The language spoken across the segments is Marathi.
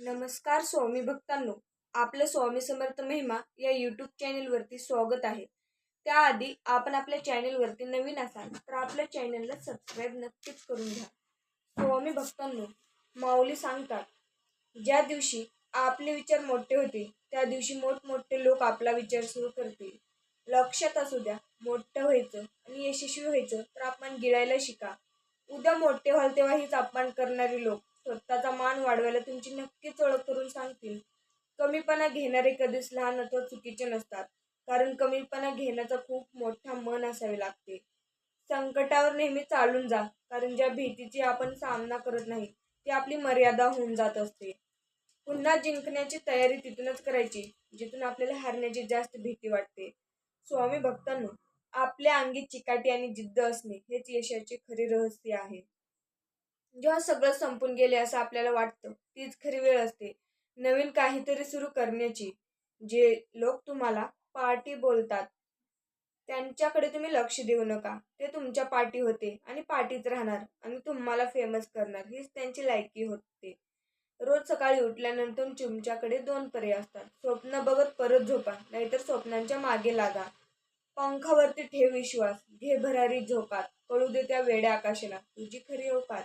नमस्कार स्वामी भक्तांनो आपलं स्वामी समर्थ महिमा या यूट्यूब चॅनेलवरती स्वागत आहे. त्याआधी आपण आपल्या चॅनेलवरती नवीन असाल तर आपल्या चॅनेलला सबस्क्राईब नक्कीच करून घ्या. स्वामी भक्तांनो माऊली सांगतात ज्या दिवशी आपले विचार मोठे होते त्या दिवशी मोठमोठे लोक आपला विचार सुरू करतील. लक्षात असू द्या मोठं व्हायचं आणि यशस्वी व्हायचं तर आपण गिळायला शिका. उद्या मोठे व्हाल तेव्हा हीच अपमान करणारे लोक. स्वतःचा मान वाढवायला तुमची नक्कीच ओळख करून सांगतील. कमीपणा घेणारे कधीच लहान अथवा चुकीचे नसतात कारण कमीपणा घेण्याचा खूप मोठा मन असावे लागते. संकटावर नेहमी चालून जा कारण ज्या भीतीची आपण सामना करत नाही ती आपली मर्यादा होऊन जात असते. पुन्हा जिंकण्याची तयारी तिथूनच करायची जिथून आपल्याला हारण्याची जास्त भीती वाटते. स्वामी भक्तांनो आपल्या अंगी चिकाटी आणि जिद्द असणे हेच यशाचे खरे रहस्य आहे. जेव्हा सगळं संपून गेले असं आपल्याला वाटतं तीच खरी वेळ असते. नवीन काहीतरी सुरू करण्याची जे लोक तुम्हाला पार्टी बोलतात त्यांच्याकडे तुम्ही लक्ष देऊ नका. ते तुमच्या पार्टी होते आणि पार्टीत राहणार आणि तुम्हाला फेमस करणार हीच त्यांची लायकी होते. रोज सकाळी उठल्यानंतर तुमच्याकडे दोन पर्याय असतात. स्वप्न बघत परत झोपा नाहीतर स्वप्नांच्या मागे लागा. पंखावरती ठेव विश्वास घे भरारी झोपात कळू दे त्या वेड्या आकाशाला तुझी खरी अवकात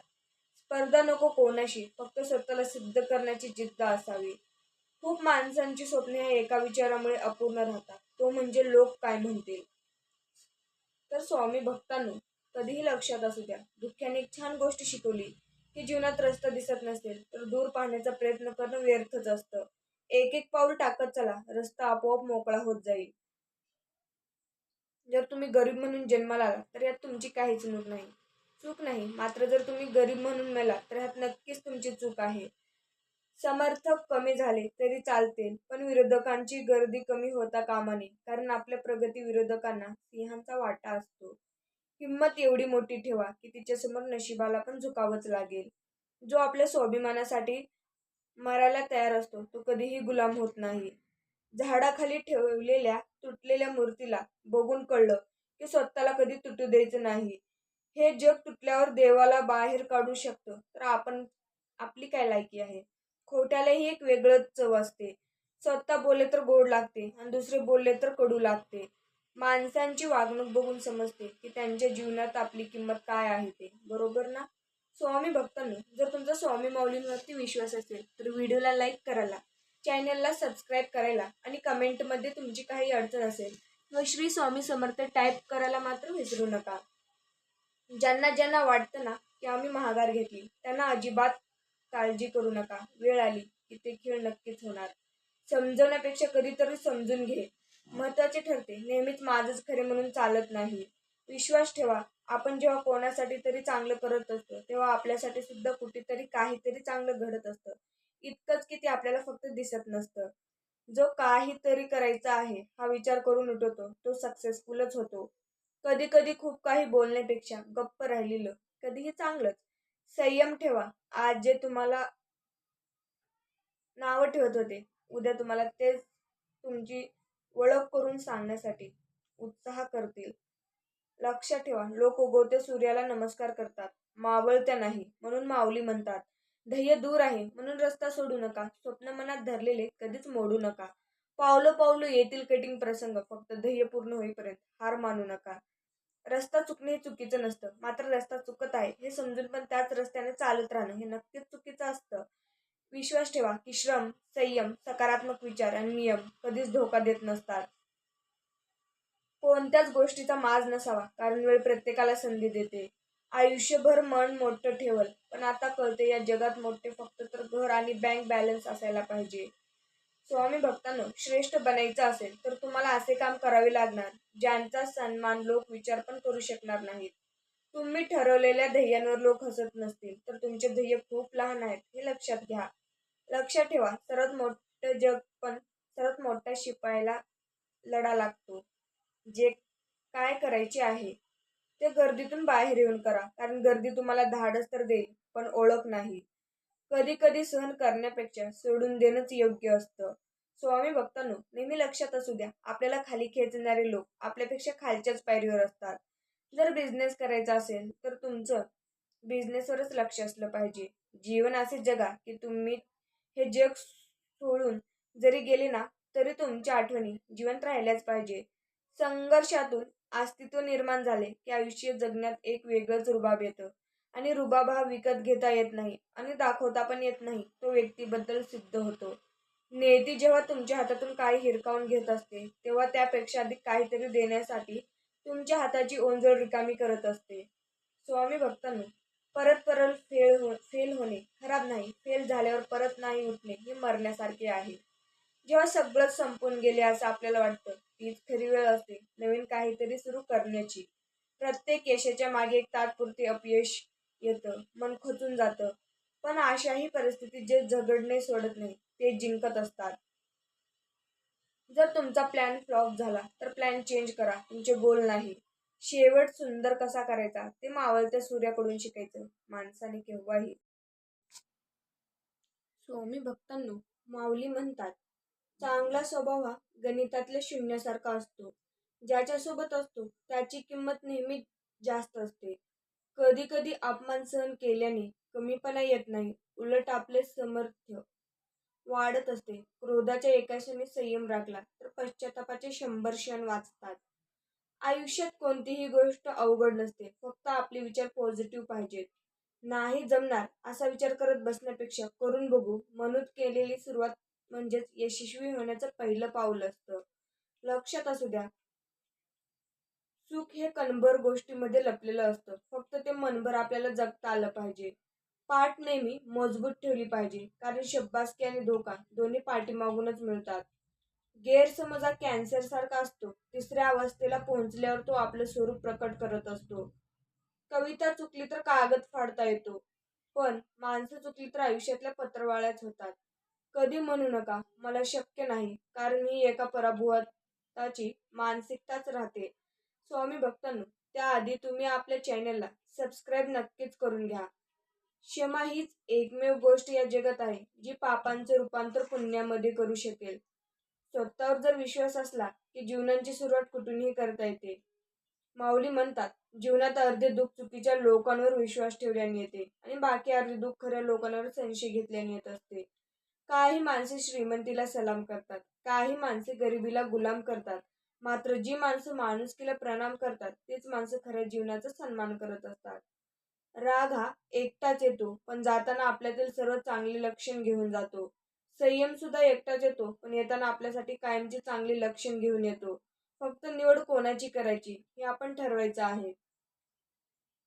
स्पर्धा नको कोणाशी फक्त स्वतःला सिद्ध करण्याची जिद्द असावी. खूप माणसांची स्वप्ने हे एका विचारामुळे अपूर्ण राहतात. तो म्हणजे लोक काय म्हणतील? तर स्वामी भक्तांनो कधीही लक्षात असू द्या दुःख्याने एक छान गोष्ट शिकवली की जीवनात रस्ता दिसत नसेल तर दूर पाहण्याचा प्रयत्न करणं व्यर्थच असतं. एक एक पाऊल टाकत चला रस्ता आपोआप मोकळा होत जाईल. जर तुम्ही गरीब म्हणून जन्माला आला तर यात तुमची काहीच चूक नाही. चूक नाही. मात्र जर तुम्ही गरीब म्हणून मेला तर ह्यात नक्कीच तुमची चूक आहे. समर्थक कमी झाले तरी चालतील पण विरोधकांची गर्दी कमी होता कामा नये कारण आपल्या प्रगती विरोधकांना सिंहांचा वाटा असतो. किंमत एवढी मोठी ठेवा की तिच्यासमोर नशिबाला पण झुकावंच लागेल. जो आपल्या स्वाभिमानासाठी मरायला तयार असतो तो कधीही गुलाम होत नाही. झाडाखाली ठेवलेल्या तुटलेल्या मूर्तीला बघून कळलं की स्वतःला कधी तुटू द्यायचं नाही. हे जग तुटल्यावर देवाला बाहेर काढू शकतो. तर आपण आपली काय लायकी आहे? खोट्यालाही एक वेगळंच चव असते. स्वतः बोलले तर गोड लागते आणि दुसरे बोलले तर कडू लागते. माणसांची वागणूक बघून समजते की त्यांच्या जीवनात आपली किंमत काय आहे ते. बरोबर ना? स्वामी भक्तांनी जर तुमचा स्वामी माऊलींवरती विश्वास असेल तर व्हिडिओला लाईक करायला चॅनलला सबस्क्राईब करायला आणि कमेंटमध्ये तुमची काही अडचण असेल व श्री स्वामी समर्थ टाईप करायला मात्र विसरू नका. ज्यांना ज्यांना वाटतं ना की आम्ही महागार घेतली त्यांना अजिबात काळजी करू नका. वेळ आली की ते खेळ नक्कीच होणार. समजवण्यापेक्षा कधीतरी समजून घे. महत्त्वाचे ठरते. नेहमीच माझंच खरे म्हणून चालत नाही. विश्वास ठेवा. आपण जेव्हा कोणासाठी तरी चांगलं करत असतो तेव्हा आपल्यासाठी सुद्धा कुठेतरी काहीतरी चांगलं घडत असतं. इतकंच की ते आपल्याला फक्त दिसत नसतं. जो काहीतरी करायचा आहे हा विचार करून उठवतो. तो सक्सेसफुलच होतो. कधी कधी खूप काही बोलण्यापेक्षा गप्प राहिलेलं कधीही चांगलंच. संयम ठेवा. आज जे तुम्हाला नावं ठेवत होते उद्या तुम्हाला तेच तुमची ओळख करून सांगण्यासाठी उत्साह करतील. लक्षात ठेवा. लोक उगवते सूर्याला नमस्कार करतात. मावळत्या नाही म्हणून माऊली म्हणतात. ध्येय दूर आहे म्हणून रस्ता सोडू नका. स्वप्न मनात धरलेले कधीच मोडू नका. पावलं पावलं येतील कटिंग प्रसंग फक्त ध्येय पूर्ण होईपर्यंत हार मानू नका. रस्ता चुकणे हे चुकीचं नसतं. मात्र रस्ता चुकत आहे हे समजून पण त्याच रस्त्याने चालत राहणं हे नक्कीच चुकीचं असतं. विश्वास ठेवा की श्रम संयम सकारात्मक विचार आणि नियम कधीच धोका देत नसतात. कोणत्याच गोष्टीचा माज नसावा कारण वेळ प्रत्येकाला संधी देते. आयुष्यभर मन मोठं ठेवल पण आता कळते या जगात मोठे फक्त तर घर आणि बँक बॅलन्स असायला पाहिजे. स्वामी भक्तांनो श्रेष्ठ बनायचं असेल तर तुम्हाला असे काम करावे लागणार ज्यांचा सन्मान लोक विचार पण करू शकणार नाहीत. तुम्ही ठरवलेल्या ध्येयांवर लोक हसत नसतील तर तुमचे ध्येय खूप लहान आहेत हे लक्षात घ्या. लक्षात ठेवा सर्वात मोठं जग पण सर्वात मोठ्या शिपायला लढा लागतो. जे काय करायचे आहे ते गर्दीतून बाहेर येऊन करा कारण गर्दी तुम्हाला धाडस तर देईल पण ओळख नाही. कधी कधी सहन करण्यापेक्षा सोडून देणंच योग्य असतं. स्वामी भक्तांनो नेहमी लक्षात असू द्या आपल्याला खाली खेचणारे लोक आपल्यापेक्षा खालच्याच पायरीवर असतात. जर बिझनेस करायचा असेल तर तुमचं बिझनेसवरच लक्ष असलं पाहिजे. जीवन असे जगा की तुम्ही हे जग सोडून जरी गेले ना तरी तुमच्या आठवणी जिवंत राहिल्याच पाहिजे. संघर्षातून अस्तित्व निर्माण झाले की आयुष्य जगण्यात एक वेगळंच रुबाब येतं. आणि रुबाब हा विकत घेता येत नाही आणि दाखवता पण येत नाही. तो व्यक्तीबद्दल सिद्ध होतो. नियती जेव्हा तुमच्या हातातून काही हिरकावून घेत असते तेव्हा त्यापेक्षा अधिक काहीतरी देण्यासाठी तुमच्या हाताची ओंजळ रिकामी करत असते. स्वामी भक्तांनो परत परत फेल हो फेल होणे खराब नाही. फेल झाल्यावर परत नाही उठणे हे मरण्यासारखे आहे. जेव्हा सगळंच संपून गेले असं आपल्याला वाटतं तीच खरी वेळ असते नवीन काहीतरी सुरू करण्याची. प्रत्येक यशाच्या मागे एक तात्पुरते अपयश येतं. मन खचून जातं. पण अशाही परिस्थितीत जे झगडणे सोडत नाही ते जिंकत असतात. जर तुमचा प्लॅन फ्लॉप झाला तर प्लॅन चेंज करा. तुमचे गोल नाही. शेवट सुंदर कसा करायचा? ते मावळत्या सूर्याकडून शिकायचं. माणसाने केव्हाही. स्वामी भक्तांनो माऊली म्हणतात चांगला स्वभाव हा गणितातल्या शून्यासारखा असतो. ज्याच्यासोबत असतो त्याची किंमत नेहमी जास्त असते. कधी कधी अपमान सहन केल्याने कमीपणा येत नाही उलट आपले समर्थ्य वाढत असते. क्रोधाच्या एका क्षणी संयम राखला तर पश्चातापाचे शंभर क्षण वाचतात. आयुष्यात कोणतीही गोष्ट अवघड नसते फक्त आपले विचार पॉझिटिव्ह पाहिजेत. नाही जमणार असा विचार करत बसण्यापेक्षा करून बघू म्हणून केलेली सुरुवात म्हणजेच यशस्वी होण्याचं पहिलं पाऊल असतं. लक्षात असू द्या सुख हे कणभर गोष्टीमध्ये लपलेलं असतं. फक्त ते मनभर आपल्याला जगता आलं पाहिजे. पाठ नेहमी मजबूत ठेवली पाहिजे. कारण शब्बासकी आणि धोका दोन्ही पाठीमागूनच मिळतात. गैरसमज हा कॅन्सर सारखा असतो. तिसऱ्या अवस्थेला पोहोचल्यावर तो आपलं स्वरूप प्रकट करत असतो. कविता चुकली तर कागद फाडता येतो. पण माणसं चुकली तर आयुष्यातल्या पत्रवाळ्याच होतात. कधी म्हणू नका मला शक्य नाही. कारण ही एका पराभवाची मानसिकताच राहते. स्वामी भक्तांनो त्याआधी तुम्ही आपल्या चॅनलला सबस्क्राईब नक्कीच करून घ्या. क्षमा हीच एकमेव गोष्ट या जगात आहे जी पापांचे रूपांतर पुण्यामध्ये करू शकेल. स्वतःवर जर विश्वास असला की जीवनाची सुरुवात कुठूनही करता येते. माऊली म्हणतात जीवनात अर्धे दुःख चुकीच्या लोकांवर विश्वास ठेवल्याने येते आणि बाकी अर्धे दुःख खऱ्या लोकांवर संशय घेतल्याने येत असते. काही माणसे श्रीमंतीला सलाम करतात काही माणसे गरिबीला गुलाम करतात मात्र जी माणसं माणुसकीला प्रणाम करतात तीच माणसं खऱ्या जीवनाचा सन्मान करत असतात. राग हा एकटाच येतो पण जाताना आपल्यातील सर्व चांगले लक्षण घेऊन जातो. संयम सुद्धा एकटाच येतो पण येताना आपल्यासाठी कायमचे चांगले लक्षण घेऊन येतो. फक्त निवड कोणाची करायची हे आपण ठरवायचं आहे.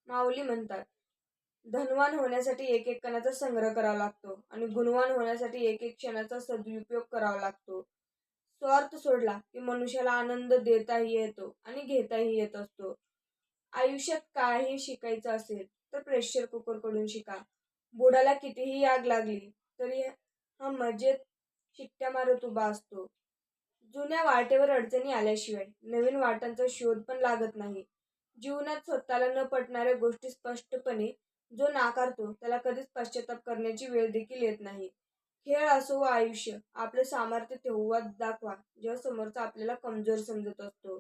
माऊली म्हणतात धनवान होण्यासाठी एक एक कणाचा संग्रह करावा लागतो आणि गुणवान होण्यासाठी एक एक क्षणाचा सदुपयोग करावा लागतो. स्वार्थ सोडला की मनुष्याला आनंद देताही येतो आणि घेताही येत असतो. आयुष्यात काही शिकायचं असेल तर प्रेशर कुकरकडून शिका. बुडाला कितीही आग लागली तरी हा मजेत शिट्ट्या मारत उभा असतो. जुन्या वाटेवर अडचणी आल्याशिवाय नवीन वाटांचा शोध पण लागत नाही. जीवनात स्वतःला न पटणाऱ्या गोष्टी स्पष्टपणे जो नाकारतो त्याला कधीच पश्चाताप करण्याची वेळ देखील येत नाही. खेळ असो व आयुष्य आपलं सामर्थ्य तेव्हा दाखवा जेव्हा समोरचा आपल्याला कमजोर समजत असतो.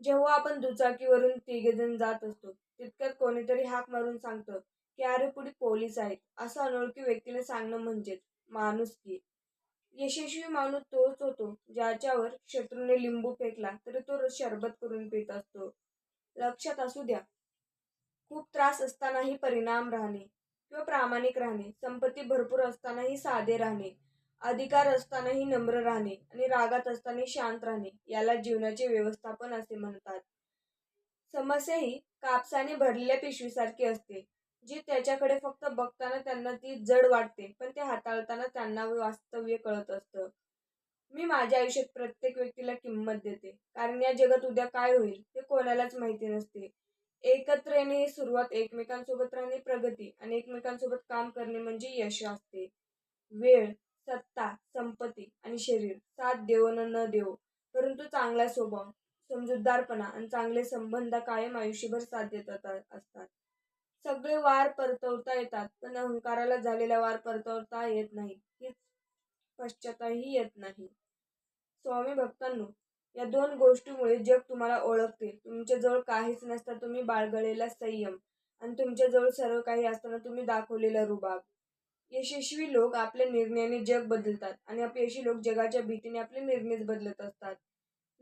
जेव्हा आपण दुचाकीवरून तिघेजण जात असतो तितक्यात कोणीतरी हाक मारून सांगतं की अरे पुढे पोलीस आहेत. असं अनोळखी व्यक्तीने सांगणं म्हणजेच माणूस की यशस्वी माणूस तोच होतो ज्याच्यावर शत्रूने लिंबू फेकला तरी तो शरबत करून पित असतो. लक्षात असू द्या खूप त्रास असतानाही परिणाम राहणे किंवा प्रामाणिक राहणे संपत्ती भरपूर असतानाही साधे राहणे अधिकार असतानाही नम्र राहणे आणि रागात असतानाही शांत राहणे याला जीवनाचे व्यवस्थापन असे म्हणतात. समस्या ही कापसाने भरलेल्या पिशवीसारखी असते जी त्याच्याकडे फक्त बघताना त्यांना ती जड वाटते पण ते हाताळताना त्यांना वास्तव्य कळत असतं. मी माझ्या आयुष्यात प्रत्येक व्यक्तीला किंमत देते कारण या जगात उद्या काय होईल ते कोणालाच माहिती नसते. एकत्र येणे ही सुरुवात एकमेकांसोबत राहणे प्रगती आणि एकमेकांसोबत काम करणे म्हणजे यश असते. वेळ सत्ता संपत्ती आणि शरीर साथ देवो न देवो परंतु चांगला स्वभाव समजूतदारपणा आणि चांगले संबंध कायम आयुष्यभर साथ देतात असतात. सगळे वार परतवता येतात पण अहंकाराला झालेला वार परतवता येत नाही. हीच पश्चाताही येत नाही. स्वामी भक्तांनो या दोन गोष्टीमुळे जग तुम्हाला ओळखते तुमच्याजवळ काहीच नसता तुम्ही बाळगलेला संयम. आणि तुमच्याजवळ सर्व काही असताना तुम्ही दाखवलेला रुबाब. यशस्वी लोक आपल्या निर्णयाने जग बदलतात आणि अपयशी लोक जगाच्या भीतीने आपले निर्णयच बदलत असतात.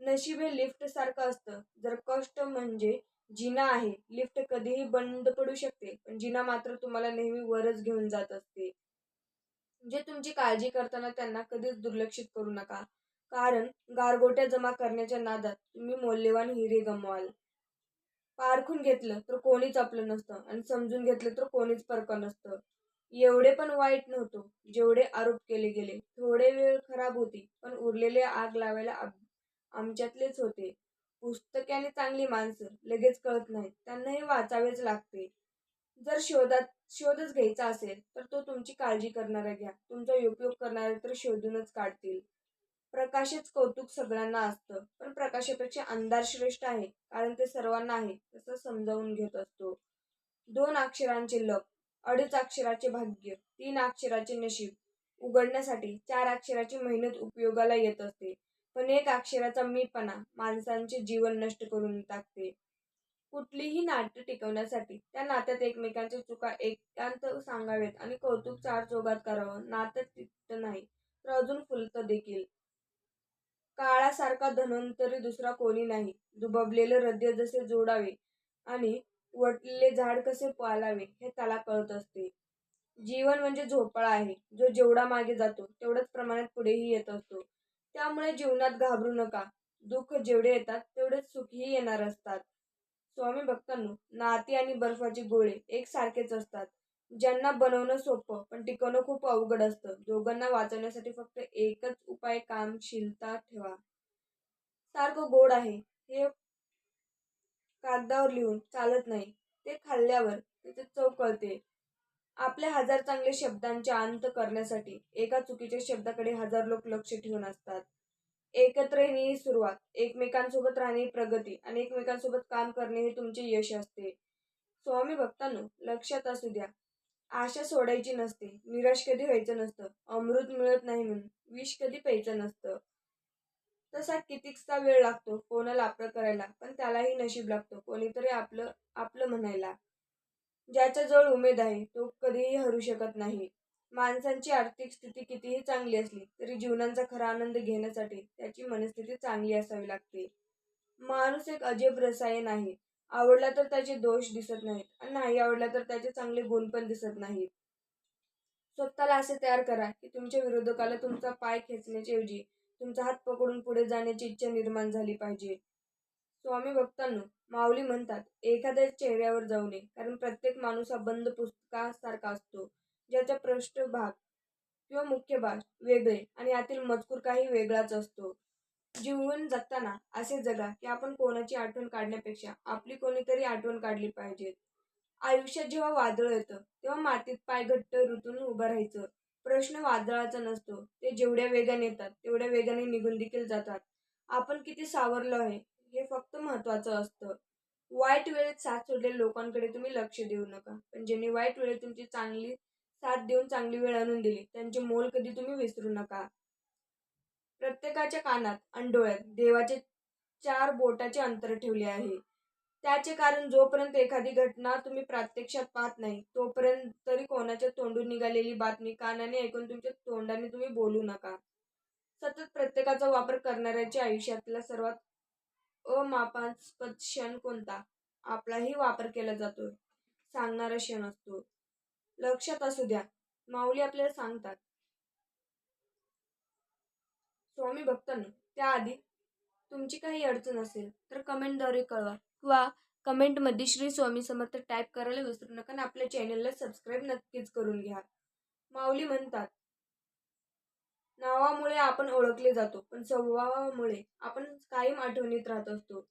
नशीब हे लिफ्ट सारखं असतं. जर कष्ट म्हणजे जिना आहे लिफ्ट कधीही बंद पडू शकते पण जिना मात्र तुम्हाला नेहमी वरच घेऊन जात असते. जे तुमची काळजी करताना त्यांना कधीच दुर्लक्षित करू नका. कारण गारगोट्या जमा करण्याच्या नादात तुम्ही मौल्यवान हिरे गमवाल. पारखून घेतलं तर कोणीच आपलं नसतं आणि समजून घेतलं तर कोणीच परकं नसतं. एवढे पण वाईट नव्हतो जेवढे आरोप केले गेले. थोडे वेळ खराब होती पण उरलेले आग लावायला आमच्यातलेच होते. पुस्तके आणि चांगली माणसं लगेच कळत नाहीत. त्यांना हे वाचावेच लागते. जर शोधात शोधच घ्यायचा असेल तर तो तुमची काळजी करणारा घ्या. तुमचा उपयोग करणारे तर शोधूनच काढतील. प्रकाशच कौतुक सगळ्यांना असतं. पण प्रकाशापेक्षा अंधार श्रेष्ठ आहे कारण ते सर्वांना आहे तसं समजावून घेत असतो. दोन अक्षरांचे लप अडीच अक्षराचे भाग्य तीन अक्षराचे नशीब उघडण्यासाठी चार अक्षराची मेहनत उपयोगाला येत असते. पण एक अक्षराचा मीपणा माणसांचे जीवन नष्ट करून टाकते. कुठलीही नाट्य टिकवण्यासाठी त्या नात्यात एकमेकांच्या चुका एकांत सांगावेत आणि कौतुक चार चौघात करावं. नातं टिकत नाही तर अजून फुलतं देखील. काळासारखा धन्वंतरी दुसरा कोणी नाही. दुबबलेलं हृदय जसे जोडावे आणि वटलेले झाड कसे पालावे हे त्याला कळत असते. जीवन म्हणजे झोपाळा आहे. जो जेवढा मागे जातो तेवढ्याच प्रमाणात पुढेही येत असतो. त्यामुळे जीवनात घाबरू नका. दुःख जेवढे येतात तेवढेच सुखही येणार असतात. स्वामी भक्तांनो नाती आणि बर्फाचे गोळे एकसारखेच असतात. ज्यांना बनवणं सोपं पण टिकवणं खूप अवघड असतं. दोघांना वाचवण्यासाठी फक्त एकच उपाय कामशीलता ठेवा. सारखं गोड आहे. हे कागदावर लिहून चालत नाही. ते खाल्ल्यावर त्याचे चव कळते. आपल्या हजार चांगल्या शब्दांचे अंत करण्यासाठी एका चुकीच्या शब्दाकडे हजार लोक लक्ष ठेवून असतात. एकत्र येणे ही सुरुवात. एकमेकांसोबत राहणे ही प्रगती आणि एकमेकांसोबत काम करणे हे तुमचे यश असते. स्वामी भक्तांनो लक्षात असू द्या. आशा सोडायची नसते निराश कधी व्हायचं नसतं अमृत मिळत नाही म्हणून विष कधी प्यायचं नसतं. तसा कितीकचा वेळ लागतो कोणाला आपलं करायला पण त्यालाही नशीब लागतो कोणीतरी आपलं आपलं म्हणायला. ज्याच्याजवळ उमेद आहे तो कधीही हरू शकत नाही. माणसांची आर्थिक स्थिती कितीही चांगली असली तरी जीवनाचा खरा आनंद घेण्यासाठी त्याची मनस्थिती चांगली असावी लागते. माणूस एक अजब रसायन आहे. आवडला तर त्याचे दोष दिसत नाहीत. आणि नाही आवडला तर त्याचे चांगले गुण पण दिसत नाहीत. स्वतःला असे तयार करा की तुमच्या विरोधकाला तुमचा पाय खेचण्याच्याऐवजी तुमचा हात पकडून पुढे जाण्याची इच्छा निर्माण झाली पाहिजे. स्वामी भक्तांनो माऊली म्हणतात एखाद्या चेहऱ्यावर जाऊ नये कारण प्रत्येक माणूस हा बंद पुस्तकासारखा असतो ज्याचा पृष्ठभाग किंवा मुख्य भाग वेगळे आणि यातील मजकूर काही वेगळाच असतो. जीवन जगताना असे जगा की आपण कोणाची आठवण काढण्यापेक्षा आपली कोणीतरी आठवण काढली पाहिजे. आयुष्यात जेव्हा वादळ येतं तेव्हा मातीत पाय घट्ट ऋतून उभं राहायचं. प्रश्न वादळाचा नसतो ते जेवढ्या वेगाने येतात तेवढ्या वेगाने निघून देखील जातात. आपण किती सावरलो आहे हे फक्त महत्वाचं असतं. वाईट वेळेत साथ सोडलेल्या लोकांकडे तुम्ही लक्ष देऊ नका. पण ज्यांनी वाईट वेळेत तुमची चांगली साथ देऊन चांगली वेळ आणून दिली त्यांचे मोल कधी तुम्ही विसरू नका. प्रत्येकाच्या कानात आणि डोळ्यात देवाचे चार बोटाचे अंतर ठेवले आहे. त्याचे कारण जोपर्यंत एखादी घटना तुम्ही प्रत्यक्षात पाहत नाही तोपर्यंत तरी कोणाच्या तोंडून निघालेली बातमी कानाने ऐकून तुमच्या तोंडाने तुम्ही बोलू नका. सतत प्रत्येकाचा वापर करणाऱ्याच्या आयुष्यातला सर्वात अमापास्पद क्षण कोणता? आपलाही वापर केला जातो सांगणारा क्षण असतो. लक्षात असू द्या. माऊली आपल्याला सांगतात स्वामी भक्तांनो त्याआधी तुमची काही अडचण असेल तर कमेंटद्वारे कळवा किंवा कमेंटमध्ये श्री स्वामी समर्थ टाईप करायला विसरू नका आणि आपल्या चॅनलला सबस्क्राईब नक्कीच करून घ्या. माऊली म्हणतात नावामुळे आपण ओळखले जातो पण स्वभावामुळे आपण कायम आठवणीत राहत असतो.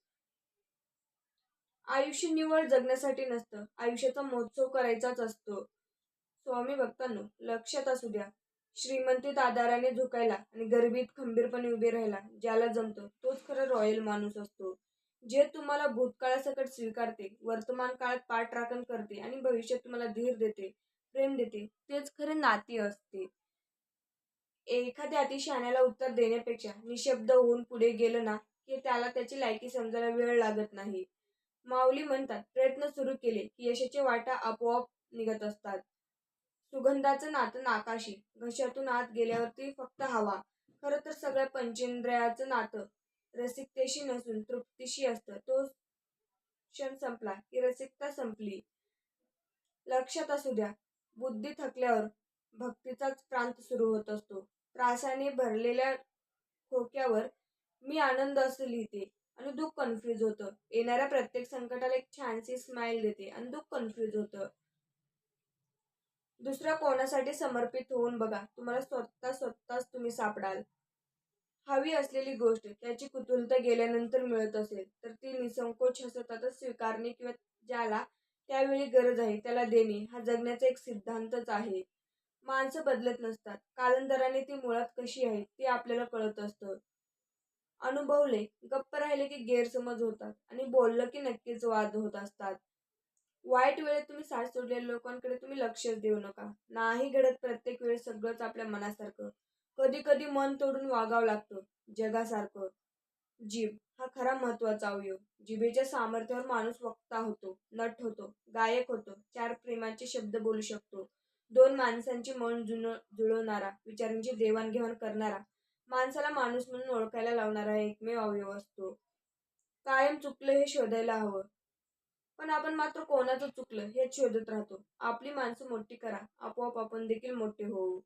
आयुष्य निवड जगण्यासाठी नसतं आयुष्याचा महोत्सव करायचाच असतो. स्वामी भक्तांनो लक्षात असू द्या श्रीमंतीत आदाराने झुकायला आणि गरिबीत खंबीरपणे उभे राहायला ज्याला जमतो तोच खरं रॉयल माणूस असतो. जे तुम्हाला भूतकाळासकट स्वीकारते वर्तमान काळात पाठराखण करते आणि भविष्यात तुम्हाला धीर देते प्रेम देते तेच खरे नाती असते. एखाद्या अतिशहाण्याला उत्तर देण्यापेक्षा निशब्द होऊन पुढे गेलं ना की त्याला त्याची लायकी समजायला वेळ लागत नाही. माऊली म्हणतात प्रयत्न सुरू केले की यशाचे वाटा आपोआप निघत असतात. सुगंधाचं नातं नाकाशी. घशातून आत गेल्यावरती फक्त हवा. खरं तर सगळ्या पंचेंद्रियाचं नातं रसिकतेशी नसून तृप्तीशी असतं. तो क्षण संपला की रसिकता संपली. लक्षात असू द्या बुद्धी थकल्यावर भक्तीचाच प्रांत सुरू होत असतो. त्रासाने भरलेल्या खोक्यावर मी आनंद असं लिहिते आणि दुःख कन्फ्युज होतं. येणाऱ्या प्रत्येक संकटाला एक छानशी स्माइल देते आणि दुःख कन्फ्युज होतं. दुसऱ्या कोणासाठी समर्पित होऊन बघा. तुम्हाला स्वतः स्वतःच तुम्ही सापडाल. हवी असलेली गोष्ट त्याची कुतुलता गेल्यानंतर मिळत असेल तर ती निसंकोच सततच स्वीकारणे किंवा ज्याला त्यावेळी गरज आहे त्याला देणे हा जगण्याचा एक सिद्धांतच आहे. माणसं बदलत नसतात. कालंदराने ती मुळात कशी आहे ते आपल्याला कळत असतं. अनुभवले गप्प राहिले की गैरसमज होतात आणि बोललं की नक्कीच वाद होत असतात. वाईट वेळेत तुम्ही साथ सोडलेल्या लोकांकडे तुम्ही लक्षच देऊ नका. नाही घडत प्रत्येक वेळेस सगळंच आपल्या मनासारखं. कधी कधी मन तोडून वागावं लागतं. जगासारखं. जीभ हा खरा महत्त्वाचा अवयव. जिभेच्या सामर्थ्यावर माणूस वक्ता होतो नट होतो गायक होतो चार प्रेमाचे शब्द बोलू शकतो. दोन माणसांची मन जुन जुळवणारा विचारांची देवाणघेवाण करणारा. माणसाला माणूस म्हणून ओळखायला लावणारा एकमेव अवयव असतो. कायम चुकलं हे शोधायला हवं. पण आपण मात्र कोणाचं चुकलं हे शोधत राहतो. आपली माणसं मोठी करा. आपोआप आपण देखील मोठे होऊ.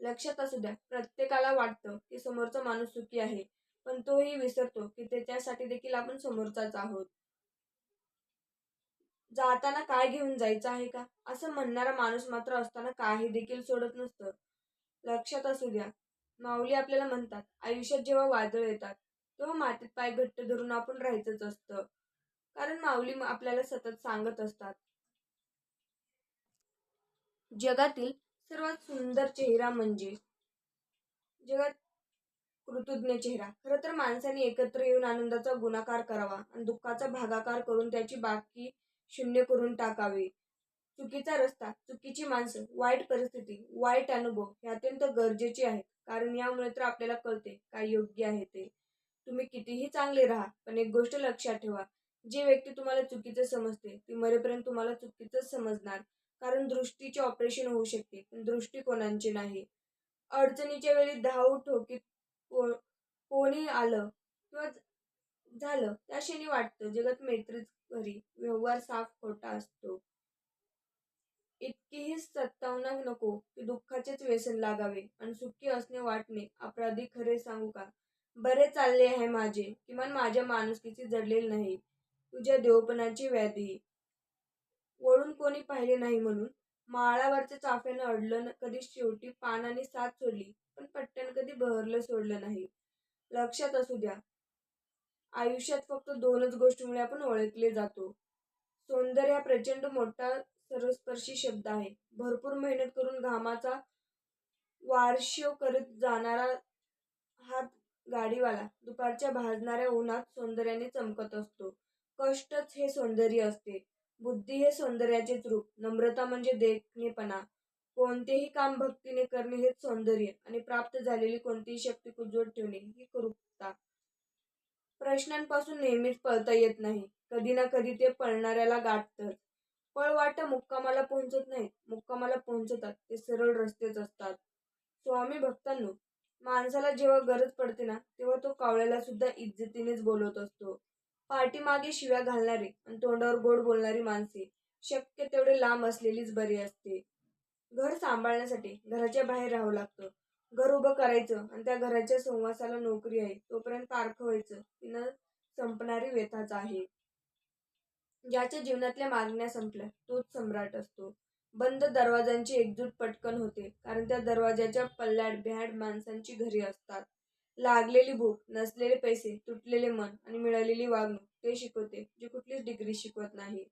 लक्षात असू द्या प्रत्येकाला वाटतं की समोरचा माणूस सुखी आहे पण तोही विसरतो की त्याच्यासाठी त्यासाठी देखील आपण समोरचाच आहोत. जाताना काय घेऊन जायचं आहे का? असं म्हणणारा माणूस मात्र असताना काही देखील सोडत नसतं. लक्षात असू द्या माऊली आपल्याला म्हणतात आयुष्यात जेव्हा वादळ येतात तेव्हा मातीत पाय घट्ट धरून आपण राहायचंच असतं. कारण माऊली आपल्याला सतत सांगत असतात. जगातील सर्वात सुंदर चेहरा म्हणजे? जगात कृतज्ञ चेहरा. खरं तर माणसाने एकत्र येऊन आनंदाचा गुणाकार करावा आणि दुःखाचा भागाकार करून त्याची बाकी शून्य करून टाकावे. चुकीचा रस्ता चुकीची माणसं वाईट परिस्थिती वाईट अनुभव हे अत्यंत गरजेचे आहेत. कारण यामुळे तर आपल्याला कळते काय योग्य आहे ते. तुम्ही कितीही चांगले राहा पण एक गोष्ट लक्षात ठेवा. जी व्यक्ती तुम्हाला चुकीचं समजते ती मरेपर्यंत तुम्हाला चुकीचंच समजणार. कारण दृष्टीचे ऑपरेशन होऊ शकते पण दृष्टिकोनांचे नाही. अडचणीच्या वेळी धाव ठोकीत को कोणी आलं किंवा झालं त्या क्षणी वाटतं जगात मैत्रीच घरी व्यवहार साफ खोटा असतो. इतकीही सत्तावना नको की दुःखाचेच व्यसन लागावे आणि सुखी असणे वाटणे अपराधी खरे सांगू का? बरे चालले आहे माझे किमान माझ्या माणुसकीची जडलेली नाही. तुझ्या देवपणाची व्याधी. वळून कोणी पाहिले नाही म्हणून माळावरच्या चाफ्यानं अडलं कधी शेवटी पानाने साथ सोडली पण पट्ट्यानं कधी बहरलं सोडलं नाही. लक्षात असू द्या. आयुष्यात फक्त दोनच गोष्टीमुळे आपण ओळखले जातो. सौंदर्य हा प्रचंड मोठा सर्वस्पर्शी शब्द आहे. भरपूर मेहनत करून घामाचा वारशिव करत जाणारा हा गाडीवाला दुपारच्या भाजणाऱ्या उन्हात सौंदर्याने चमकत असतो. कष्टच हे सौंदर्य असते. बुद्धी हे सौंदर्याचेच रूप. नम्रता म्हणजे देखणेपणा. कोणतेही काम भक्तीने करणे हेच सौंदर्य आणि प्राप्त झालेली कोणतीही शक्ती कुजवत ठेवणे ही कुरूपता प्रश्नांपासून नेहमीच पळता येत नाही. कधी ना कधी ते पळणाऱ्याला गाठतच. पळवाटा मुक्कामाला पोहोचत नाहीत मुक्कामाला पोहोचतात. ते सरळ रस्तेच असतात. स्वामी भक्तांनो माणसाला जेव्हा गरज पडते ना तेव्हा तो कावळ्याला सुद्धा इज्जतीनेच बोलवत असतो. पाठीमागे शिव्या घालणारी आणि तोंडावर गोड बोलणारी माणसे. शक्य तेवढे लांब असलेलीच बरी असते. घर सांभाळण्यासाठी घराच्या बाहेर राहावं लागतं. घर उभं करायचं आणि त्या घराच्या संवासाला नोकरी आहे तोपर्यंत पारखं व्हायचं. तिनं संपणारी व्यथाच आहे. ज्याच्या जीवनातल्या मागण्या संपल्या तोच सम्राट असतो. बंद दरवाजांची एकजूट पटकन होते कारण त्या दरवाजाच्या पल्ल्यात भ्याड माणसांची घरी असतात. लागलेली भूक नसलेले पैसे तुटलेले मन आणि मिळालेली वागणूक ते शिकवते जे कुठलीच डिग्री शिकवत नाही.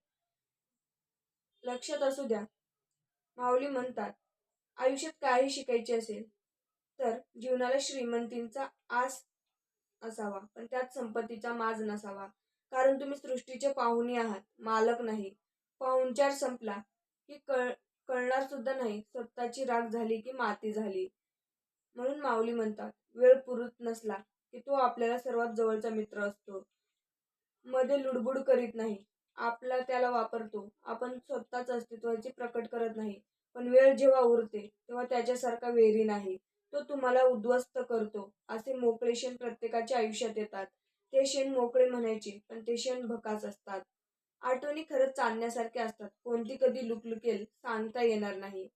लक्षात असू द्या. माऊली म्हणतात आयुष्यात काही शिकायचे असेल तर जीवनाला श्रीमंतींचा आस असावा पण त्यात संपत्तीचा माज नसावा. कारण तुम्ही सृष्टीचे पाहुणे आहात मालक नाही. पाहुणचार संपला की कळ कळणार सुद्धा नाही स्वतःची राग झाली की माती झाली. म्हणून माऊली म्हणतात वेळ पुरत नसला की तो आपल्याला सर्वात जवळचा मित्र असतो. मध्ये लुडबुड करीत नाही. आपला त्याला वापरतो. आपण स्वतःच अस्तित्वाची प्रकट करत नाही. पण वेळ जेव्हा उरते तेव्हा त्याच्यासारखा वेरी नाही. तो तुम्हाला उद्ध्वस्त करतो. असे मोकळे क्षण प्रत्येकाच्या आयुष्यात येतात. ते क्षण मोकळे म्हणायचे पण ते क्षण भकास असतात. आठवणी खरंच चालण्यासारख्या असतात. कोणती कधी लुकलुकेल सांगता येणार नाही.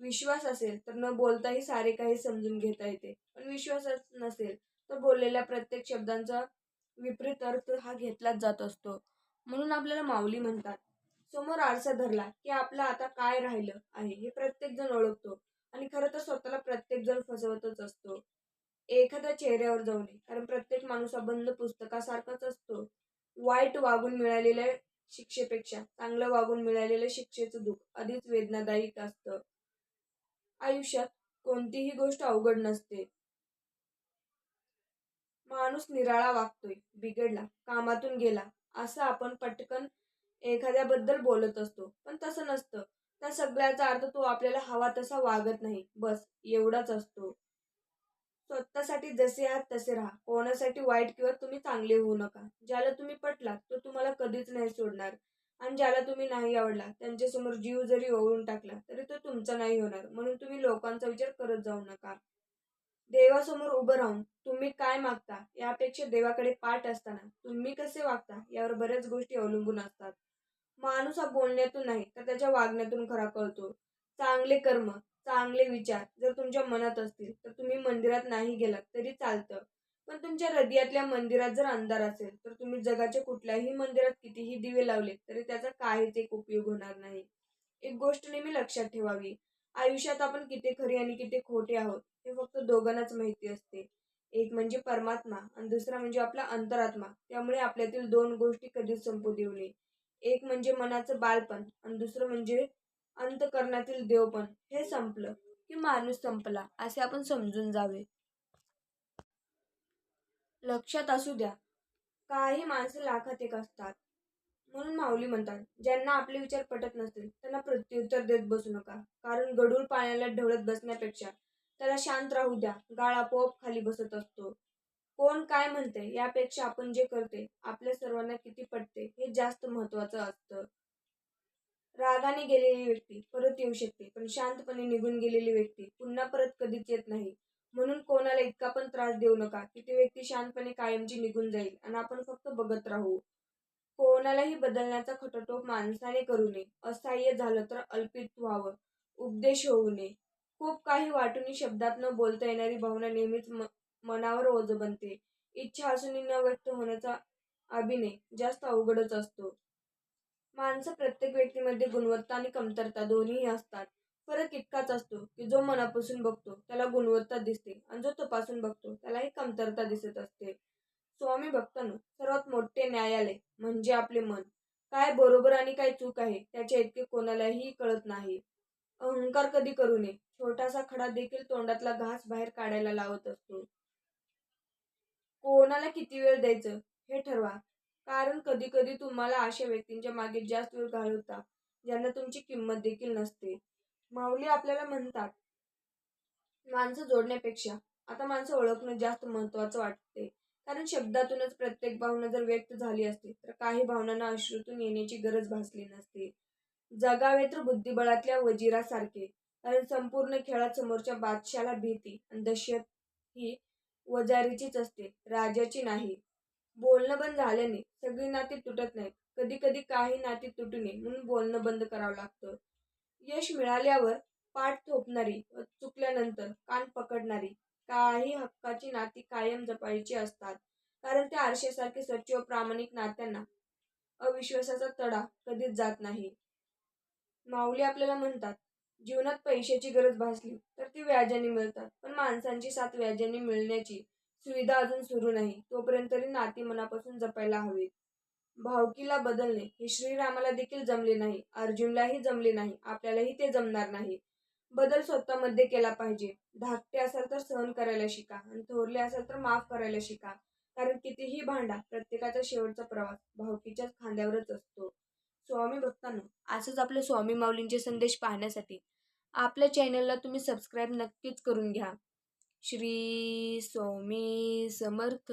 विश्वास असेल तर न बोलताही सारे काही समजून घेता येते. पण विश्वासच नसेल तर बोललेल्या प्रत्येक शब्दांचा विपरीत अर्थ हा घेतलाच जात असतो. म्हणून आपल्याला माऊली म्हणतात समोर आरसा धरला की आपलं आता काय राहिलं आहे हे प्रत्येक जण ओळखतो आणि खरं तर स्वतःला प्रत्येक जण फसवतच असतो. एखाद्या चेहऱ्यावर जाऊ नये कारण प्रत्येक माणूस हा बंद पुस्तकासारखाच असतो. वाईट वागून मिळालेल्या शिक्षेपेक्षा चांगलं वागून मिळालेल्या शिक्षेचं दुःख अधिक वेदनादायी असतं. आयुष्यात कोणतीही गोष्ट अवघड नसते. माणूस निराळा वागतोय बिघडला कामातून गेला असं आपण पटकन एखाद्याबद्दल बोलत असतो. पण तसं नसतं. त्या सगळ्याचा अर्थ तो आपल्याला हवा तसा वागत नाही. बस एवढाच असतो. स्वतःसाठी जसे आहात तसे राहा. कोणासाठी वाईट किंवा तुम्ही चांगले होऊ नका. ज्याला तुम्ही पटलात तो तुम्हाला कधीच नाही सोडणार. आणि ज्याला तुम्ही नाही आवडला त्यांच्यासमोर जीव जरी ओळून टाकला तरी तो तुमचा नाही होणार. म्हणून तुम्ही लोकांचा विचार करत जाऊ नका. देवासमोर उभं राहून तुम्ही काय मागता यापेक्षा देवाकडे पाठ असताना तुम्ही कसे वागता यावर बऱ्याच गोष्टी अवलंबून असतात. माणूस हा बोलण्यातून नाही तर त्याच्या वागण्यातून खरा कळतो. चांगले कर्म चांगले विचार जर तुमच्या मनात असतील तर तुम्ही मंदिरात नाही गेलात तरी चालतं. पण तुमच्या हृदयातल्या मंदिरात जर अंधार असेल तर तुम्ही जगाच्या कुठल्याही मंदिरात कितीही दिवे लावले तरी त्याचा काहीच एक उपयोग होणार नाही. एक गोष्ट नेहमी लक्षात ठेवावी. आयुष्यात आपण किती खरी आणि किती खोटे आहोत हे फक्त दोघांनाच माहिती असते. एक म्हणजे परमात्मा आणि दुसरा म्हणजे आपला अंतरात्मा. त्यामुळे आपल्यातील दोन गोष्टी कधीच संपू देऊ नये. एक म्हणजे मनाचं बालपण आणि दुसरं म्हणजे अंतकरणातील देवपण. हे संपलं की माणूस संपला असे आपण समजून जावे. लक्षात असू द्या. काही माणसं लाखात एक असतात. म्हणून माऊली म्हणतात ज्यांना आपले विचार पटत नसतील त्यांना प्रत्युत्तर देत बसू नका. कारण गडूळ पाण्याला ढवळत बसण्यापेक्षा त्याला शांत राहू द्या. गाळ आपोआप खाली बसत असतो. कोण काय म्हणते यापेक्षा आपण जे करते आपल्या सर्वांना किती पटते हे जास्त महत्वाचं असतं. रागाने गेलेली व्यक्ती परत येऊ शकते पण शांतपणे निघून गेलेली व्यक्ती पुन्हा परत कधीच येत नाही. म्हणून कोणाला इतका पण त्रास देऊ नका. की ती व्यक्ती शांतपणे कायमची निघून जाईल आणि आपण फक्त बघत राहू. कोणालाही बदलण्याचा खटटोप माणसाने करू नये. असह्य झालं तर अल्पित व्हावं. उपदेश होऊ नये. खूप काही वाटून शब्दात न बोलता येणारी भावना नेहमीच मनावर ओझ बनते. इच्छा असूनही न व्यक्त होण्याचा अभिनय जास्त अवघडच असतो. माणसं प्रत्येक व्यक्तीमध्ये गुणवत्ता आणि कमतरता दोन्ही असतात. फरक इतकाच असतो की जो मनापासून बघतो त्याला गुणवत्ता दिसते आणि जो तपासून बघतो त्यालाही कमतरता दिसत असते. स्वामी भक्तांनो सर्वात मोठे न्यायालय म्हणजे आपले मन. काय बरोबर आणि काय चूक आहे त्याच्या इतके कोणालाही कळत नाही. अहंकार कधी करू नये. छोटासा खडा देखील तोंडातला घास बाहेर काढायला लावत असतो. कोणाला किती वेळ द्यायचं हे ठरवा. कारण कधी कधी तुम्हाला अशा व्यक्तींच्या मागे जास्त वेळ घालवता ज्यांना तुमची किंमत देखील नसते. माऊली आपल्याला म्हणतात माणसं जोडण्यापेक्षा. आता माणसं ओळखणं जास्त महत्वाचं वाटते. कारण शब्दातूनच प्रत्येक भावना जर व्यक्त झाली असती तर काही भावनांना अश्रूतून येण्याची गरज भासली नसते. जगावे तर बुद्धिबळातल्या वजिरासारखे. कारण संपूर्ण खेळात समोरच्या बादशाला भीती आणि दहशत ही वजारीचीच असते राजाची नाही. बोलणं बंद झाल्याने सगळी नाती तुटत नाहीत. कधी कधी काही नाती तुटू नये म्हणून बोलणं बंद करावं लागतं. यश मिळाल्यावर पाठ थोपणारी चुकल्यानंतर कान पकडणारी काही हक्काची नाती कायम जपायची असतात. कारण त्या आरशासारखे स्वच्छ व प्रामाणिक नात्यांना अविश्वासाचा तडा कधीच जात नाही. माऊली आपल्याला म्हणतात जीवनात पैशाची गरज भासली तर ती व्याजाने मिळतात पण माणसांची साथ व्याजाने मिळण्याची सुविधा अजून सुरू नाही तोपर्यंत तरी नाती मनापासून जपायला हवीत. भावकीला बदलणे हे श्रीरामाला देखील जमले नाही. अर्जुनलाही जमले नाही. आपल्यालाही ते जमणार नाही. बदल स्वतःमध्ये केला पाहिजे. धाकटे असाल तर सहन करायला शिका आणि थोरले असाल तर माफ करायला शिका. कारण कितीही भांडा प्रत्येकाचा शेवटचा प्रवास भावकीच्याच खांद्यावरच असतो. स्वामी भक्तांनो असंच आपले स्वामी माऊलींचे संदेश पाहण्यासाठी आपल्या चॅनलला तुम्ही सबस्क्राईब नक्कीच करून घ्या. श्री स्वामी समर्थ.